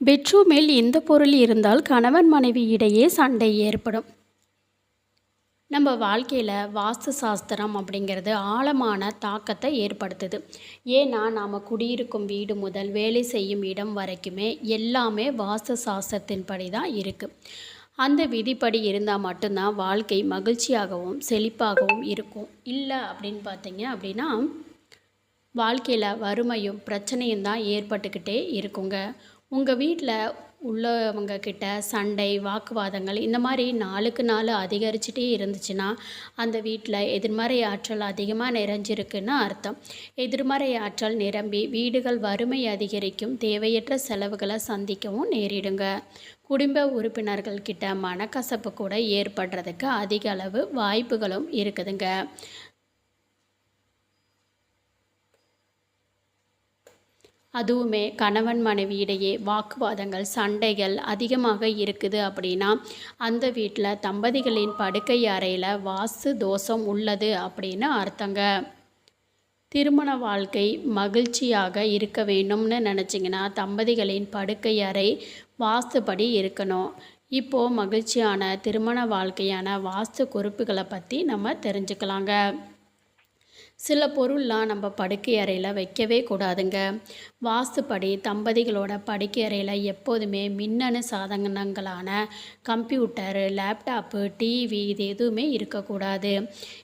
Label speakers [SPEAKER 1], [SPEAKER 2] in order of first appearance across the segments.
[SPEAKER 1] பெட்ரூமில் இந்த பொருள் இருந்தால் கணவன் மனைவி இடையே சண்டை ஏற்படும். நம்ம வாழ்க்கையில் வாஸ்து சாஸ்திரம் அப்படிங்கிறது ஆழமான தாக்கத்தை ஏற்படுத்துது. ஏன்னா நாம் குடியிருக்கும் வீடு முதல் வேலை செய்யும் இடம் வரைக்குமே எல்லாமே வாஸ்து சாஸ்திரத்தின்படி தான் இருக்குது அந்த விதிப்படி இருந்தால் மட்டும்தான் வாழ்க்கை மகிழ்ச்சியாகவும் செழிப்பாகவும் இருக்கும். இல்லை அப்படின்னு பார்த்தீங்க அப்படின்னா வாழ்க்கையில் வறுமையும் பிரச்சனையும் தான் ஏற்பட்டுக்கிட்டே இருக்குங்க. உங்கள் வீட்டில் உள்ளவங்க கிட்ட சண்டை வாக்குவாதங்கள் இந்த மாதிரி நாளுக்கு நாள் அதிகரிச்சுட்டே இருந்துச்சுன்னா அந்த வீட்டில் எதிர்மறை ஆற்றல் அதிகமாக நிறைஞ்சிருக்குன்னு அர்த்தம். எதிர்மறை ஆற்றல் நிரம்பி வீடுகள் வறுமை அதிகரிக்கும் தேவையற்ற செலவுகளை சந்திக்கவும் நேரிடுங்க. குடும்ப உறுப்பினர்கள் கிட்ட மனக்கசப்பு கூட ஏற்படுறதுக்கு அதிக அளவு வாய்ப்புகளும் இருக்குதுங்க. அதுவுமே கணவன் மனைவி இடையே வாக்குவாதங்கள் சண்டைகள் அதிகமாக இருக்குது அப்படின்னா அந்த வீட்டில் தம்பதிகளின் படுக்கை அறையில் வாஸ்து தோஷம் உள்ளது அப்படின்னு அர்த்தங்க. திருமண வாழ்க்கை மகிழ்ச்சியாக இருக்க வேண்டும்னு நினச்சிங்கன்னா தம்பதிகளின் படுக்கை அறை வாஸ்துபடி இருக்கணும். இப்போது மகிழ்ச்சியான திருமண வாழ்க்கையான வாஸ்து குறிப்புகளை பற்றி நம்ம தெரிஞ்சுக்கலாங்க. சில பொருள்லாம் நம்ம படுக்கை அறையில் வைக்கவே கூடாதுங்க. வாஸ்துப்படி தம்பதிகளோட படுக்கை அறையில் எப்போதுமே மின்னணு சாதனங்களான கம்ப்யூட்டரு லேப்டாப்பு டிவி இது எதுவுமே இருக்கக்கூடாது.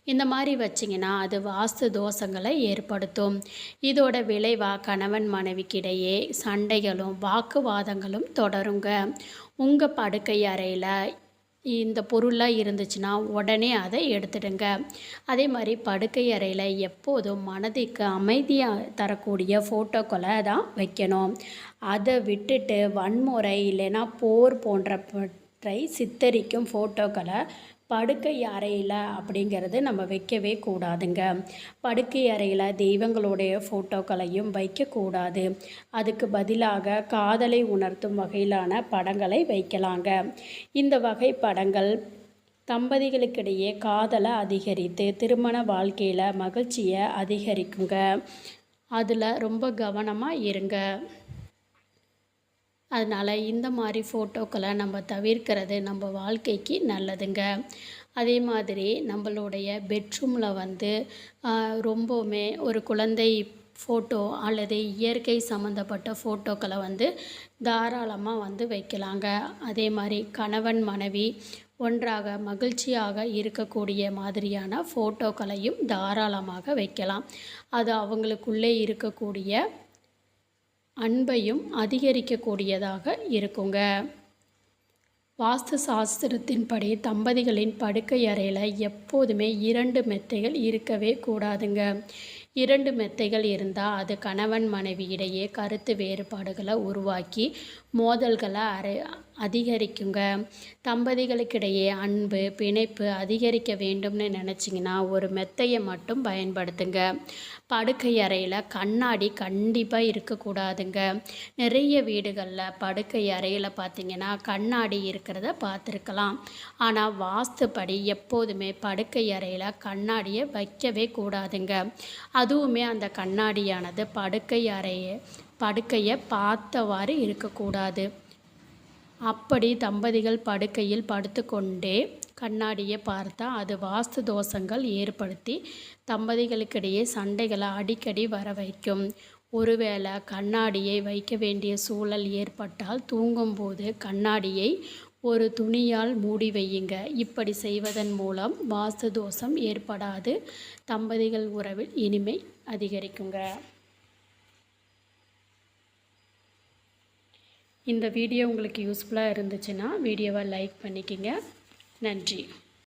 [SPEAKER 1] இந்த மாதிரி வச்சிங்கன்னா அது வாஸ்து தோஷங்களை ஏற்படுத்தும். இதோட விளைவாக கணவன் மனைவிக்கிடையே சண்டைகளும் வாக்குவாதங்களும் தொடருங்க. உங்கள் படுக்கை அறையில் இந்த பொருளாக இருந்துச்சுன்னா உடனே அதை எடுத்துடுங்க. அதே மாதிரி படுக்கை அறையில் எப்போதும் மனதிற்கு அமைதியாக தரக்கூடிய ஃபோட்டோக்களை தான் வைக்கணும். அதை விட்டுட்டு வன்முறை இல்லைன்னா போர் போன்றவற்றை சித்தரிக்கும் ஃபோட்டோக்களை படுக்கை அறையில் அப்படிங்கிறது நம்ம வைக்கவே கூடாதுங்க. படுக்கை அறையில் தெய்வங்களுடைய ஃபோட்டோக்களையும் வைக்கக்கூடாது அதுக்கு பதிலாக காதலை உணர்த்தும் வகையிலான படங்களை வைக்கலாங்க. இந்த வகை படங்கள் தம்பதிகளுக்கிடையே காதலை அதிகரித்து திருமண வாழ்க்கையில் மகிழ்ச்சியை அதிகரிக்குங்க. அதில் ரொம்ப கவனமாக இருங்க. அதனால் இந்த மாதிரி ஃபோட்டோக்களை நம்ம தவிர்க்கிறது நம்ம வாழ்க்கைக்கு நல்லதுங்க. அதே மாதிரி நம்மளுடைய பெட்ரூமில் வந்து ரொம்பவுமே ஒரு குழந்தை ஃபோட்டோ அல்லது இயற்கை சம்மந்தப்பட்ட ஃபோட்டோக்களை வந்து தாராளமாக வந்து வைக்கலாங்க. அதே மாதிரி கணவன் மனைவி ஒன்றாக மகிழ்ச்சியாக இருக்கக்கூடிய மாதிரியான ஃபோட்டோக்களையும் தாராளமாக வைக்கலாம். அது அவங்களுக்குள்ளே இருக்கக்கூடிய அன்பையும் அதிகரிக்கக்கூடியதாக இருக்குங்க. வாஸ்து சாஸ்திரத்தின்படி தம்பதிகளின் படுக்கை அறையில் எப்போதுமே இரண்டு மெத்தைகள் இருக்கவே கூடாதுங்க. இரண்டு மெத்தைகள் இருந்தால் அது கணவன் மனைவி இடையே கருத்து வேறுபாடுகளை உருவாக்கி மோதல்களை அரை அதிகரிக்குங்க. தம்பதிகளுக்கிடையே அன்பு பிணைப்பு அதிகரிக்க வேண்டும்னு நினச்சிங்கன்னா ஒரு மெத்தையை மட்டும் பயன்படுத்துங்க. படுக்கை அறையில் கண்ணாடி கண்டிப்பாக இருக்கக்கூடாதுங்க. நிறைய வீடுகளில் படுக்கை அறையில் பார்த்திங்கன்னா கண்ணாடி இருக்கிறத பார்த்துருக்கலாம் ஆனால் வாஸ்துப்படி எப்போதுமே படுக்கை அறையில் கண்ணாடியை வைக்கவே கூடாதுங்க. அதுவுமே அந்த கண்ணாடியானது படுக்கை அறையை படுக்கையை பார்த்தவாறு இருக்கக்கூடாது. அப்படி தம்பதிகள் படுக்கையில் படுத்துக்கொண்டே கண்ணாடியை பார்த்தா அது வாஸ்து தோஷங்கள் ஏற்படுத்தி தம்பதிகளுக்கிடையே சண்டைகளை அடிக்கடி வர வைக்கும். ஒருவேளை கண்ணாடியை வைக்க வேண்டிய சூழல் ஏற்பட்டால் தூங்கும்போது கண்ணாடியை ஒரு துணியால் மூடி வையுங்க. இப்படி செய்வதன் மூலம் வாஸ்து தோஷம் ஏற்படாது. தம்பதிகள் உறவில் இனிமை அதிகரிக்குங்க. இந்த வீடியோ உங்களுக்கு யூஸ்ஃபுல்லாக இருந்துச்சுன்னா வீடியோவை லைக் பண்ணிக்கிங்க. நன்றி.